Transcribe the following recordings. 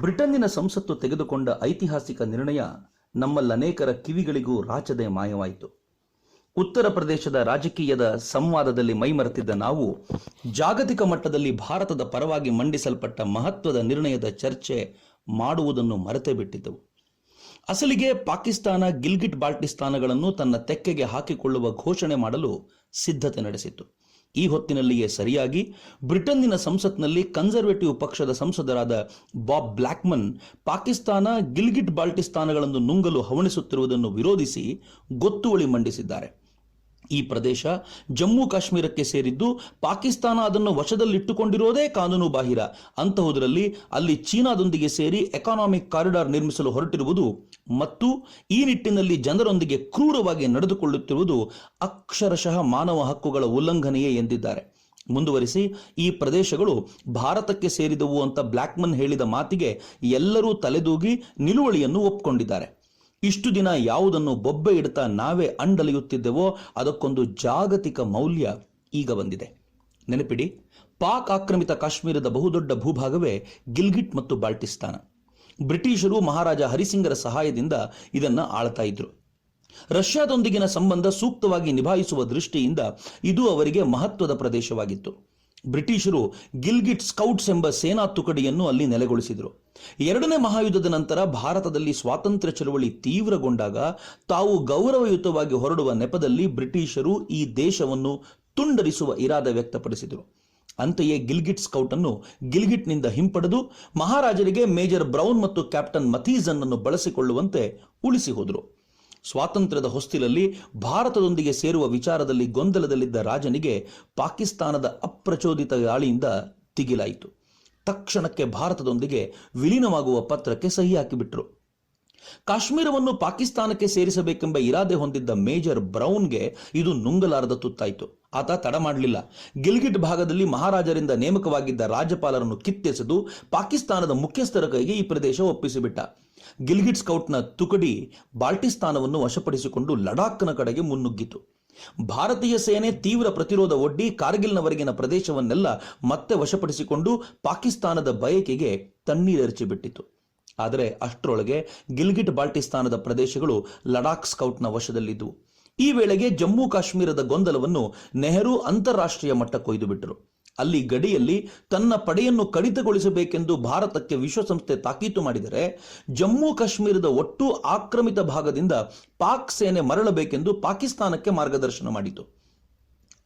ಬ್ರಿಟನ್ನಿನ ಸಂಸತ್ತು ತೆಗೆದುಕೊಂಡ ಐತಿಹಾಸಿಕ ನಿರ್ಣಯ ನಮ್ಮಲ್ಲನೇಕರ ಕಿವಿಗಳಿಗೂ ರಾಚದೆ ಮಾಯವಾಯಿತು. ಉತ್ತರ ಪ್ರದೇಶದ ರಾಜಕೀಯದ ಸಂವಾದದಲ್ಲಿ ಮೈಮರೆತಿದ್ದ ನಾವು, ಜಾಗತಿಕ ಮಟ್ಟದಲ್ಲಿ ಭಾರತದ ಪರವಾಗಿ ಮಂಡಿಸಲ್ಪಟ್ಟ ಮಹತ್ವದ ನಿರ್ಣಯದ ಚರ್ಚೆ ಮಾಡುವುದನ್ನು ಮರೆತೇ ಬಿಟ್ಟಿದ್ದೆವು ಅಸಲಿಗೆ ಪಾಕಿಸ್ತಾನ ಗಿಲ್ಗಿಟ್ ಬಾಲ್ಟಿಸ್ತಾನಗಳನ್ನು ತನ್ನ ತೆಕ್ಕೆಗೆ ಹಾಕಿಕೊಳ್ಳುವ ಘೋಷಣೆ ಮಾಡಲು ಸಿದ್ಧತೆ ನಡೆಸಿತ್ತು. ಈ ಹೊತ್ತಿನಲ್ಲಿಯೇ ಸರಿಯಾಗಿ ಬ್ರಿಟನ್ನಿನ ಸಂಸತ್ನಲ್ಲಿ ಕನ್ಸರ್ವೇಟಿವ್ ಪಕ್ಷದ ಸಂಸದರಾದ ಬಾಬ್ ಬ್ಲ್ಯಾಕ್ಮನ್ ಪಾಕಿಸ್ತಾನ, ಗಿಲ್ಗಿಟ್, ಬಾಲ್ಟಿಸ್ತಾನಗಳನ್ನು ನುಂಗಲು ಹವಣಿಸುತ್ತಿರುವುದನ್ನು ವಿರೋಧಿಸಿ ಗೊತ್ತುವಳಿ ಮಂಡಿಸಿದ್ದಾರೆ. ಈ ಪ್ರದೇಶ ಜಮ್ಮು ಕಾಶ್ಮೀರಕ್ಕೆ ಸೇರಿದ್ದು ಪಾಕಿಸ್ತಾನ ಅದನ್ನು ವಶದಲ್ಲಿಟ್ಟುಕೊಂಡಿರೋದೇ ಕಾನೂನು ಬಾಹಿರ. ಅಂತಹುದರಲ್ಲಿ ಅಲ್ಲಿ ಚೀನಾದೊಂದಿಗೆ ಸೇರಿ ಎಕಾನಾಮಿಕ್ ಕಾರಿಡಾರ್ ನಿರ್ಮಿಸಲು ಹೊರಟಿರುವುದು ಮತ್ತು ಈ ನಿಟ್ಟಿನಲ್ಲಿ ಜನರೊಂದಿಗೆ ಕ್ರೂರವಾಗಿ ನಡೆದುಕೊಳ್ಳುತ್ತಿರುವುದು ಅಕ್ಷರಶಃ ಮಾನವ ಹಕ್ಕುಗಳ ಉಲ್ಲಂಘನೆಯೇ ಎಂದಿದ್ದಾರೆ. ಮುಂದುವರಿಸಿ, ಈ ಪ್ರದೇಶಗಳು ಭಾರತಕ್ಕೆ ಸೇರಿದವು ಅಂತ ಬ್ಲ್ಯಾಕ್ಮನ್ ಹೇಳಿದ ಮಾತಿಗೆ ಎಲ್ಲರೂ ತಲೆದೂಗಿ ನಿಲುವಳಿಯನ್ನು ಒಪ್ಪಿಕೊಂಡಿದ್ದಾರೆ ಇಷ್ಟು ದಿನ ಯಾವುದನ್ನು ಬೊಬ್ಬೆ ಇಡ್ತಾ ನಾವೇ ಅಂಡಲಿಯುತ್ತಿದ್ದೆವೋ ಅದಕ್ಕೊಂದು ಜಾಗತಿಕ ಮೌಲ್ಯ ಈಗ ಬಂದಿದೆ. ನೆನಪಿಡಿ, ಪಾಕ್ ಆಕ್ರಮಿತ ಕಾಶ್ಮೀರದ ಬಹುದೊಡ್ಡ ಭೂಭಾಗವೇ ಗಿಲ್ಗಿಟ್ ಮತ್ತು ಬಾಲ್ಟಿಸ್ತಾನ. ಬ್ರಿಟಿಷರು ಮಹಾರಾಜ ಹರಿಸಿಂಗರ ಸಹಾಯದಿಂದ ಇದನ್ನು ಆಳ್ತಾ ಇದ್ರು. ರಷ್ಯಾದೊಂದಿಗಿನ ಸಂಬಂಧ ಸೂಕ್ತವಾಗಿ ನಿಭಾಯಿಸುವ ದೃಷ್ಟಿಯಿಂದ ಇದು ಅವರಿಗೆ ಮಹತ್ವದ ಪ್ರದೇಶವಾಗಿತ್ತು. ಬ್ರಿಟಿಷರು ಗಿಲ್ಗಿಟ್ ಸ್ಕೌಟ್ಸ್ ಎಂಬ ಸೇನಾ ತುಕಡಿಯನ್ನು ಅಲ್ಲಿ ನೆಲೆಗೊಳಿಸಿದರು. ಎರಡನೇ ಮಹಾಯುದ್ಧದ ನಂತರ ಭಾರತದಲ್ಲಿ ಸ್ವಾತಂತ್ರ್ಯ ಚಳವಳಿ ತೀವ್ರಗೊಂಡಾಗ ತಾವು ಗೌರವಯುತವಾಗಿ ಹೊರಡುವ ನೆಪದಲ್ಲಿ ಬ್ರಿಟಿಷರು ಈ ದೇಶವನ್ನು ತುಂಡರಿಸುವ ಇರಾದ ವ್ಯಕ್ತಪಡಿಸಿದರು. ಅಂತೆಯೇ ಗಿಲ್ಗಿಟ್ ಸ್ಕೌಟ್ ಅನ್ನು ಗಿಲ್ಗಿಟ್ನಿಂದ ಹಿಂಪಡೆದು ಮಹಾರಾಜರಿಗೆ ಮೇಜರ್ ಬ್ರೌನ್ ಮತ್ತು ಕ್ಯಾಪ್ಟನ್ ಮಥೀಸನ್ ಅನ್ನು ಬಳಸಿಕೊಳ್ಳುವಂತೆ ಉಳಿಸಿ ಹೋದರು. ಸ್ವಾತಂತ್ರ್ಯದ ಹೊಸ್ತಿಲಲ್ಲಿ ಭಾರತದೊಂದಿಗೆ ಸೇರುವ ವಿಚಾರದಲ್ಲಿ ಗೊಂದಲದಲ್ಲಿದ್ದ ರಾಜನಿಗೆ ಪಾಕಿಸ್ತಾನದ ಅಪ್ರಚೋದಿತ ಗಾಳಿಯಿಂದ ತಿಗಿಲಾಯಿತು. ತಕ್ಷಣಕ್ಕೆ ಭಾರತದೊಂದಿಗೆ ವಿಲೀನವಾಗುವ ಪತ್ರಕ್ಕೆ ಸಹಿ ಹಾಕಿಬಿಟ್ರು. ಕಾಶ್ಮೀರವನ್ನು ಪಾಕಿಸ್ತಾನಕ್ಕೆ ಸೇರಿಸಬೇಕೆಂಬ ಇರಾದೆ ಹೊಂದಿದ್ದ ಮೇಜರ್ ಬ್ರೌನ್ಗೆ ಇದು ನುಂಗಲಾರದ ತುತ್ತಾಯಿತು. ಆತ ತಡ ಮಾಡಲಿಲ್ಲ. ಗಿಲ್ಗಿಟ್ ಭಾಗದಲ್ಲಿ ಮಹಾರಾಜರಿಂದ ನೇಮಕವಾಗಿದ್ದ ರಾಜ್ಯಪಾಲರನ್ನು ಕಿತ್ತೆಸೆದು ಪಾಕಿಸ್ತಾನದ ಮುಖ್ಯಸ್ಥರ ಕೈಗೆ ಈ ಪ್ರದೇಶ ಒಪ್ಪಿಸಿಬಿಟ್ಟ. ಗಿಲ್ಗಿಟ್ ಸ್ಕೌಟ್ನ ತುಕಡಿ ಬಾಲ್ಟಿಸ್ತಾನವನ್ನು ವಶಪಡಿಸಿಕೊಂಡು ಲಡಾಖ್ನ ಕಡೆಗೆ ಮುನ್ನುಗ್ಗಿತು. ಭಾರತೀಯ ಸೇನೆ ತೀವ್ರ ಪ್ರತಿರೋಧ ಒಡ್ಡಿ ಕಾರ್ಗಿಲ್ನವರೆಗಿನ ಪ್ರದೇಶವನ್ನೆಲ್ಲ ಮತ್ತೆ ವಶಪಡಿಸಿಕೊಂಡು ಪಾಕಿಸ್ತಾನದ ಬಯಕೆಗೆ ತಣ್ಣೀರೆರಚಿಬಿಟ್ಟಿತು. ಆದರೆ ಅಷ್ಟರೊಳಗೆ ಗಿಲ್ಗಿಟ್ ಬಾಲ್ಟಿಸ್ತಾನದ ಪ್ರದೇಶಗಳು ಲಡಾಖ್ ಸ್ಕೌಟ್ನ ವಶದಲ್ಲಿದ್ದವು ಈ ವೇಳೆಗೆ ಜಮ್ಮು ಕಾಶ್ಮೀರದ ಗೊಂದಲವನ್ನು ನೆಹರು ಅಂತಾರಾಷ್ಟ್ರೀಯ ಮಟ್ಟಕ್ಕೊಯ್ದು ಬಿಟ್ಟರು. ಅಲ್ಲಿ ಗಡಿಯಲ್ಲಿ ತನ್ನ ಪಡೆಯನ್ನು ಕಡಿತಗೊಳಿಸಬೇಕೆಂದು ಭಾರತಕ್ಕೆ ವಿಶ್ವಸಂಸ್ಥೆ ತಾಕೀತು ಮಾಡಿದರೆ ಜಮ್ಮು ಕಾಶ್ಮೀರದ ಒಟ್ಟು ಆಕ್ರಮಿತ ಭಾಗದಿಂದ ಪಾಕ್ ಸೇನೆ ಮರಳಬೇಕೆಂದು ಪಾಕಿಸ್ತಾನಕ್ಕೆ ಮಾರ್ಗದರ್ಶನ ಮಾಡಿತು.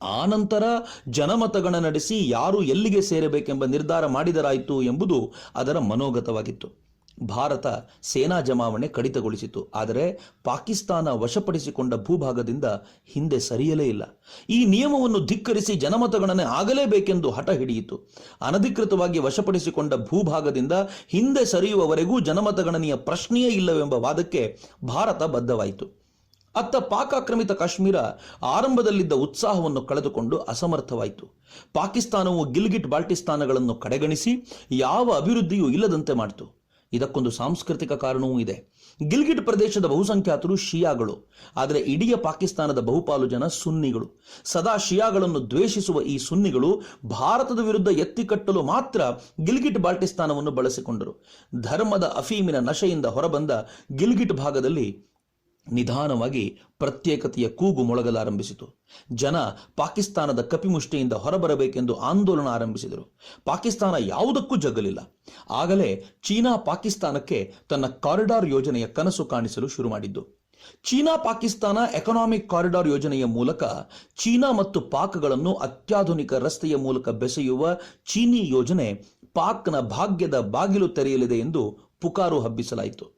ಆ ನಂತರ ಜನಮತಗಣ ನಡೆಸಿ ಯಾರು ಎಲ್ಲಿಗೆ ಸೇರಬೇಕೆಂಬ ನಿರ್ಧಾರ ಮಾಡಿದರಾಯಿತು ಎಂಬುದು ಅದರ ಮನೋಗತವಾಗಿತ್ತು. ಭಾರತ ಸೇನಾ ಜಮಾವಣೆ ಕಡಿತಗೊಳಿಸಿತು ಆದರೆ ಪಾಕಿಸ್ತಾನ ವಶಪಡಿಸಿಕೊಂಡ ಭೂಭಾಗದಿಂದ ಹಿಂದೆ ಸರಿಯಲೇ ಇಲ್ಲ. ಈ ನಿಯಮವನ್ನು ಧಿಕ್ಕರಿಸಿ ಜನಮತಗಣನೆ ಆಗಲೇಬೇಕೆಂದು ಹಠ ಹಿಡಿಯಿತು. ಅನಧಿಕೃತವಾಗಿ ವಶಪಡಿಸಿಕೊಂಡ ಭೂಭಾಗದಿಂದ ಹಿಂದೆ ಸರಿಯುವವರೆಗೂ ಜನಮತಗಣನೆಯ ಪ್ರಶ್ನೆಯೇ ಇಲ್ಲವೆಂಬ ವಾದಕ್ಕೆ ಭಾರತ ಬದ್ಧವಾಯಿತು. ಅತ್ತ ಪಾಕ್ ಆಕ್ರಮಿತ ಕಾಶ್ಮೀರ ಆರಂಭದಲ್ಲಿದ್ದ ಉತ್ಸಾಹವನ್ನು ಕಳೆದುಕೊಂಡು ಅಸಮರ್ಥವಾಯಿತು. ಪಾಕಿಸ್ತಾನವು ಗಿಲ್ಗಿಟ್ ಬಾಲ್ಟಿಸ್ತಾನಗಳನ್ನು ಕಡೆಗಣಿಸಿ ಯಾವ ಅಭಿವೃದ್ಧಿಯೂ ಇಲ್ಲದಂತೆ ಮಾಡಿತು. ಇದಕ್ಕೊಂದು ಸಾಂಸ್ಕೃತಿಕ ಕಾರಣವೂ ಇದೆ. ಗಿಲ್ಗಿಟ್ ಪ್ರದೇಶದ ಬಹುಸಂಖ್ಯಾತರು ಶಿಯಾಗಳು. ಆದರೆ ಇಡೀ ಪಾಕಿಸ್ತಾನದ ಬಹುಪಾಲು ಜನ ಸುನ್ನಿಗಳು. ಸದಾ ಶಿಯಾಗಳನ್ನು ದ್ವೇಷಿಸುವ ಈ ಸುನ್ನಿಗಳು ಭಾರತದ ವಿರುದ್ಧ ಎತ್ತಿಕಟ್ಟಲು ಮಾತ್ರ ಗಿಲ್ಗಿಟ್ ಬಾಲ್ಟಿಸ್ತಾನವನ್ನು ಬಳಸಿಕೊಂಡರು. ಧರ್ಮದ ಅಫೀಮಿನ ನಶೆಯಿಂದ ಹೊರಬಂದ ಗಿಲ್ಗಿಟ್ ಭಾಗದಲ್ಲಿ ನಿಧಾನವಾಗಿ ಪ್ರತ್ಯೇಕತೆಯ ಕೂಗು ಮೊಳಗಲಾರಂಭಿಸಿತು. ಜನ ಪಾಕಿಸ್ತಾನದ ಕಪಿಮುಷ್ಟಿಯಿಂದ ಹೊರಬರಬೇಕೆಂದು ಆಂದೋಲನ ಆರಂಭಿಸಿದರು. ಪಾಕಿಸ್ತಾನ ಯಾವುದಕ್ಕೂ ಜಗ್ಗಲಿಲ್ಲ ಆಗಲೇ ಚೀನಾ ಪಾಕಿಸ್ತಾನಕ್ಕೆ ತನ್ನ ಕಾರಿಡಾರ್ ಯೋಜನೆಯ ಕನಸು ಕಾಣಿಸಲು ಶುರು ಮಾಡಿದ್ದು. ಚೀನಾ ಪಾಕಿಸ್ತಾನ ಎಕನಾಮಿಕ್ ಕಾರಿಡಾರ್ ಯೋಜನೆಯ ಮೂಲಕ ಚೀನಾ ಮತ್ತು ಪಾಕ್ಗಳನ್ನು ಅತ್ಯಾಧುನಿಕ ರಸ್ತೆಯ ಮೂಲಕ ಬೆಸೆಯುವ ಚೀನಿ ಯೋಜನೆ ಪಾಕ್ನ ಭಾಗ್ಯದ ಬಾಗಿಲು ತೆರೆಯಲಿದೆ ಎಂದು ಪುಕಾರು ಹಬ್ಬಿಸಲಾಯಿತು.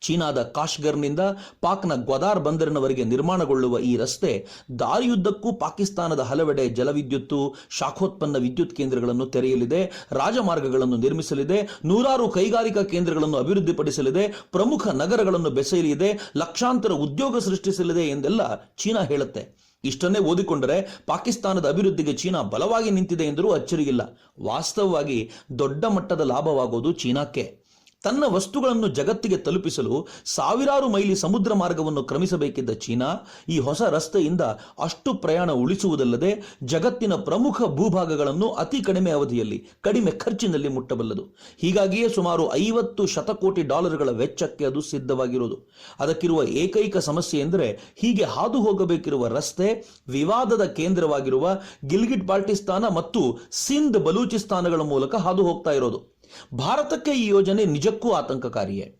ಚೀನಾದ ಕಾಶ್ಗರ್ನಿಂದ ಪಾಕ್ನ ಗ್ವದಾರ್ ಬಂದರಿನವರೆಗೆ ನಿರ್ಮಾಣಗೊಳ್ಳುವ ಈ ರಸ್ತೆ ದಾರಿಯುದ್ದಕ್ಕೂ ಪಾಕಿಸ್ತಾನದ ಹಲವೆಡೆ ಜಲವಿದ್ಯುತ್ತು, ಶಾಖೋತ್ಪನ್ನ ವಿದ್ಯುತ್ ಕೇಂದ್ರಗಳನ್ನು ತೆರೆಯಲಿದೆ, ರಾಜಮಾರ್ಗಗಳನ್ನು ನಿರ್ಮಿಸಲಿದೆ, ನೂರಾರು ಕೈಗಾರಿಕಾ ಕೇಂದ್ರಗಳನ್ನು ಅಭಿವೃದ್ಧಿಪಡಿಸಲಿದೆ, ಪ್ರಮುಖ ನಗರಗಳನ್ನು ಬೆಸೆಯಲಿದೆ, ಲಕ್ಷಾಂತರ ಉದ್ಯೋಗ ಸೃಷ್ಟಿಸಲಿದೆ ಎಂದೆಲ್ಲ ಚೀನಾ ಹೇಳುತ್ತೆ. ಇಷ್ಟನ್ನೇ ಓದಿಕೊಂಡರೆ ಪಾಕಿಸ್ತಾನದ ಅಭಿವೃದ್ಧಿಗೆ ಚೀನಾ ಬಲವಾಗಿ ನಿಂತಿದೆ ಎಂದರೂ ಅಚ್ಚರಿಯಿಲ್ಲ. ವಾಸ್ತವವಾಗಿ ದೊಡ್ಡ ಮಟ್ಟದ ಲಾಭವಾಗೋದು ಚೀನಾಕ್ಕೆ. ತನ್ನ ವಸ್ತುಗಳನ್ನು ಜಗತ್ತಿಗೆ ತಲುಪಿಸಲು ಸಾವಿರಾರು ಮೈಲಿ ಸಮುದ್ರ ಮಾರ್ಗವನ್ನು ಕ್ರಮಿಸಬೇಕಿದ್ದ ಚೀನಾ ಈ ಹೊಸ ರಸ್ತೆಯಿಂದ ಅಷ್ಟು ಪ್ರಯಾಣ ಉಳಿಸುವುದಲ್ಲದೆ ಜಗತ್ತಿನ ಪ್ರಮುಖ ಭೂಭಾಗಗಳನ್ನು ಅತಿ ಕಡಿಮೆ ಅವಧಿಯಲ್ಲಿ, ಕಡಿಮೆ ಖರ್ಚಿನಲ್ಲಿ ಮುಟ್ಟಬಲ್ಲದು. ಹೀಗಾಗಿಯೇ ಸುಮಾರು ಐವತ್ತು ಶತಕೋಟಿ ಡಾಲರ್ಗಳ ವೆಚ್ಚಕ್ಕೆ ಅದು ಸಿದ್ಧವಾಗಿರುವುದು. ಅದಕ್ಕಿರುವ ಏಕೈಕ ಸಮಸ್ಯೆ ಎಂದರೆ ಹೀಗೆ ಹಾದು ಹೋಗಬೇಕಿರುವ ರಸ್ತೆ ವಿವಾದದ ಕೇಂದ್ರವಾಗಿರುವ ಗಿಲ್ಗಿಟ್ ಬಾಲ್ಟಿಸ್ತಾನ ಮತ್ತು ಸಿಂಧ್ ಬಲೂಚಿಸ್ತಾನಗಳ ಮೂಲಕ ಹಾದು ಹೋಗ್ತಾ ಇರೋದು. ಭಾರತಕ್ಕೆ ಈ ಯೋಜನೆ ನಿಜಕ್ಕೂ ಆತಂಕಕಾರಿಯೇ?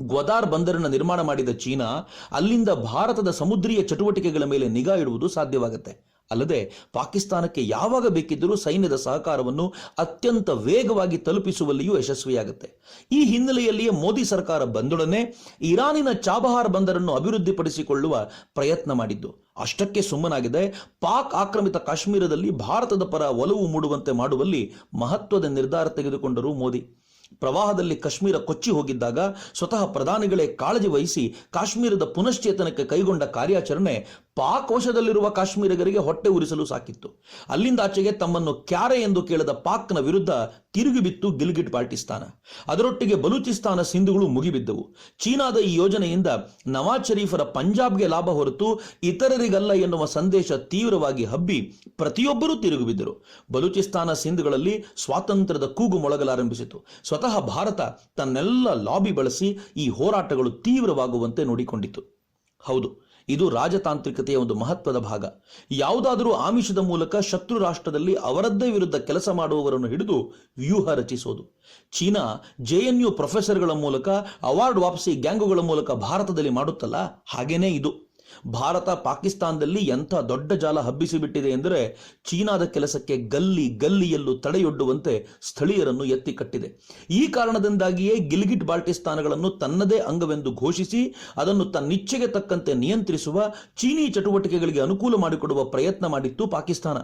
ಗ್ವದಾರ್ ಬಂದರನ್ನು ನಿರ್ಮಾಣ ಮಾಡಿದ ಚೀನಾ ಅಲ್ಲಿಂದ ಭಾರತದ ಸಮುದ್ರೀಯ ಚಟುವಟಿಕೆಗಳ ಮೇಲೆ ನಿಗಾ ಇಡುವುದು ಸಾಧ್ಯವಾಗುತ್ತೆ. ಅಲ್ಲದೆ ಪಾಕಿಸ್ತಾನಕ್ಕೆ ಯಾವಾಗ ಬೇಕಿದ್ದರೂ ಸೈನ್ಯದ ಸಹಕಾರವನ್ನು ಅತ್ಯಂತ ವೇಗವಾಗಿ ತಲುಪಿಸುವಲ್ಲಿಯೂ ಯಶಸ್ವಿಯಾಗುತ್ತೆ. ಈ ಹಿನ್ನೆಲೆಯಲ್ಲಿಯೇ ಮೋದಿ ಸರ್ಕಾರ ಬಂದೊಡನೆ ಇರಾನಿನ ಚಾಬಹಾರ್ ಬಂದರನ್ನು ಅಭಿವೃದ್ಧಿಪಡಿಸಿಕೊಳ್ಳುವ ಪ್ರಯತ್ನ ಮಾಡಿದ್ದು. ಅಷ್ಟಕ್ಕೆ ಸುಮ್ಮನಾಗಿದೆ, ಪಾಕ್ ಆಕ್ರಮಿತ ಕಾಶ್ಮೀರದಲ್ಲಿ ಭಾರತದ ಪರ ಒಲವು ಮೂಡುವಂತೆ ಮಾಡುವಲ್ಲಿ ಮಹತ್ವದ ನಿರ್ಧಾರ ತೆಗೆದುಕೊಂಡರು ಮೋದಿ. ಪ್ರವಾಹದಲ್ಲಿ ಕಾಶ್ಮೀರ ಕೊಚ್ಚಿ ಹೋಗಿದ್ದಾಗ ಸ್ವತಃ ಪ್ರಧಾನಿಗಳೇ ಕಾಳಜಿ ವಹಿಸಿ ಕಾಶ್ಮೀರದ ಪುನಶ್ಚೇತನಕ್ಕೆ ಕೈಗೊಂಡ ಕಾರ್ಯಾಚರಣೆ ಪಾಕ್ ವಶದಲ್ಲಿರುವ ಕಾಶ್ಮೀರಿಗರಿಗೆ ಹೊಟ್ಟೆ ಉರಿಸಲು ಸಾಕಿತ್ತು. ಅಲ್ಲಿಂದಾಚೆಗೆ ತಮ್ಮನ್ನು ಕ್ಯಾರೆ ಎಂದು ಕೇಳಿದ ಪಾಕ್ನ ವಿರುದ್ಧ ತಿರುಗಿ ಬಿತ್ತು ಗಿಲ್ಗಿಟ್ ಬಾಲ್ಟಿಸ್ತಾನ ಅದರೊಟ್ಟಿಗೆ ಬಲೂಚಿಸ್ತಾನ ಸಿಂಧುಗಳು ಮುಗಿಬಿದ್ದವು. ಚೀನಾದ ಈ ಯೋಜನೆಯಿಂದ ನವಾಜ್ ಶರೀಫರ ಪಂಜಾಬ್ಗೆ ಲಾಭ ಹೊರತು ಇತರರಿಗಲ್ಲ ಎನ್ನುವ ಸಂದೇಶ ತೀವ್ರವಾಗಿ ಹಬ್ಬಿ ಪ್ರತಿಯೊಬ್ಬರೂ ತಿರುಗಿಬಿದ್ದರು ಬಲೂಚಿಸ್ತಾನ ಸಿಂಧುಗಳಲ್ಲಿ ಸ್ವಾತಂತ್ರ್ಯದ ಕೂಗು ಮೊಳಗಲಾರಂಭಿಸಿತು. ಸ್ವತಃ ಭಾರತ ತನ್ನೆಲ್ಲ ಲಾಬಿ ಬಳಸಿ ಈ ಹೋರಾಟಗಳು ತೀವ್ರವಾಗುವಂತೆ ನೋಡಿಕೊಂಡಿತು ಹೌದು, ಇದು ರಾಜತಾಂತ್ರಿಕತೆಯ ಒಂದು ಮಹತ್ವದ ಭಾಗ. ಯಾವುದಾದರೂ ಆಮಿಷದ ಮೂಲಕ ಶತ್ರು ರಾಷ್ಟ್ರದಲ್ಲಿ ಅವರದ್ದೇ ವಿರುದ್ಧ ಕೆಲಸ ಮಾಡುವವರನ್ನು ಹಿಡಿದು ವ್ಯೂಹ ರಚಿಸೋದು. ಚೀನಾ ಜೆ ಎನ್ ಯು ಪ್ರೊಫೆಸರ್ಗಳ ಮೂಲಕ, ಅವಾರ್ಡ್ ವಾಪಸಿ ಗ್ಯಾಂಗುಗಳ ಮೂಲಕ ಭಾರತದಲ್ಲಿ ಮಾಡುತ್ತಲ್ಲ? ಹಾಗೇನೇ ಇದು. ಭಾರತ ಪಾಕಿಸ್ತಾನದಲ್ಲಿ ಎಂಥ ದೊಡ್ಡ ಜಾಲ ಹಬ್ಬಿಸಿಬಿಟ್ಟಿದೆ ಎಂದರೆ ಚೀನಾದ ಕೆಲಸಕ್ಕೆ ಗಲ್ಲಿ ಗಲ್ಲಿಯಲ್ಲೂ ತಡೆಯೊಡ್ಡುವಂತೆ ಸ್ಥಳೀಯರನ್ನು ಎತ್ತಿ ಕಟ್ಟಿದೆ. ಈ ಕಾರಣದಿಂದಾಗಿಯೇ ಗಿಲ್ಗಿಟ್ ಬಾಲ್ಟಿಸ್ತಾನಗಳನ್ನು ತನ್ನದೇ ಅಂಗವೆಂದು ಘೋಷಿಸಿ ಅದನ್ನು ತನ್ನಿಚ್ಛೆಗೆ ತಕ್ಕಂತೆ ನಿಯಂತ್ರಿಸುವ ಚೀನಿ ಚಟುವಟಿಕೆಗಳಿಗೆ ಅನುಕೂಲ ಮಾಡಿಕೊಡುವ ಪ್ರಯತ್ನ ಮಾಡಿತ್ತು ಪಾಕಿಸ್ತಾನ.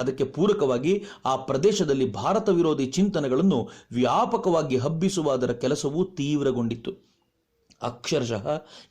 ಅದಕ್ಕೆ ಪೂರಕವಾಗಿ ಆ ಪ್ರದೇಶದಲ್ಲಿ ಭಾರತ ವಿರೋಧಿ ಚಿಂತನೆಗಳನ್ನು ವ್ಯಾಪಕವಾಗಿ ಹಬ್ಬಿಸುವ ಅದರ ಕೆಲಸವೂ ತೀವ್ರಗೊಂಡಿತ್ತು. ಅಕ್ಷರಶಃ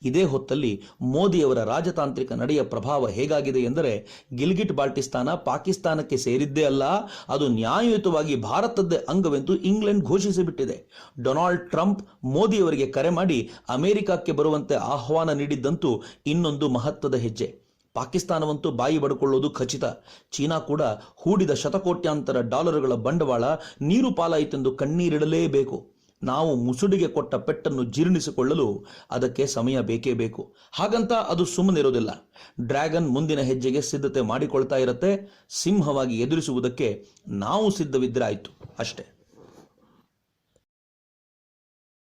ಇದೇ ಹೊತ್ತಲ್ಲಿ ಮೋದಿಯವರ ರಾಜತಾಂತ್ರಿಕ ನಡೆಯ ಪ್ರಭಾವ ಹೇಗಾಗಿದೆ ಎಂದರೆ ಗಿಲ್ಗಿಟ್ ಬಾಲ್ಟಿಸ್ತಾನ ಪಾಕಿಸ್ತಾನಕ್ಕೆ ಸೇರಿದ್ದೇ ಅಲ್ಲ, ಅದು ನ್ಯಾಯಯುತವಾಗಿ ಭಾರತದ್ದೇ ಅಂಗವೆಂದು ಇಂಗ್ಲೆಂಡ್ ಘೋಷಿಸಿಬಿಟ್ಟಿದೆ. ಡೊನಾಲ್ಡ್ ಟ್ರಂಪ್ ಮೋದಿಯವರಿಗೆ ಕರೆ ಮಾಡಿ ಅಮೆರಿಕಕ್ಕೆ ಬರುವಂತೆ ಆಹ್ವಾನ ನೀಡಿದ್ದಂತೂ ಇನ್ನೊಂದು ಮಹತ್ವದ ಹೆಜ್ಜೆ. ಪಾಕಿಸ್ತಾನವಂತೂ ಬಾಯಿ ಬಡ್ಕೊಳ್ಳೋದು ಖಚಿತ. ಚೀನಾ ಕೂಡ ಹೂಡಿದ ಶತಕೋಟ್ಯಾಂತರ ಡಾಲರ್ಗಳ ಬಂಡವಾಳ ನೀರು ಪಾಲಾಯಿತೆಂದು ಕಣ್ಣೀರಿಡಲೇಬೇಕು. ನಾವು ಮುಸುಡಿಗೆ ಕೊಟ್ಟ ಪೆಟ್ಟನ್ನು ಜೀರ್ಣಿಸಿಕೊಳ್ಳಲು ಅದಕ್ಕೆ ಸಮಯ ಬೇಕೇ ಬೇಕು. ಹಾಗಂತ ಅದು ಸುಮ್ಮನಿರೋದಿಲ್ಲ. ಡ್ರ್ಯಾಗನ್ ಮುಂದಿನ ಹೆಜ್ಜೆಗೆ ಸಿದ್ಧತೆ ಮಾಡಿಕೊಳ್ತಾ ಇರುತ್ತೆ. ಸಿಂಹವಾಗಿ ಎದುರಿಸುವುದಕ್ಕೆ ನಾವು ಸಿದ್ಧವಿದ್ದರೆ ಆಯಿತು. ಅಷ್ಟೇ.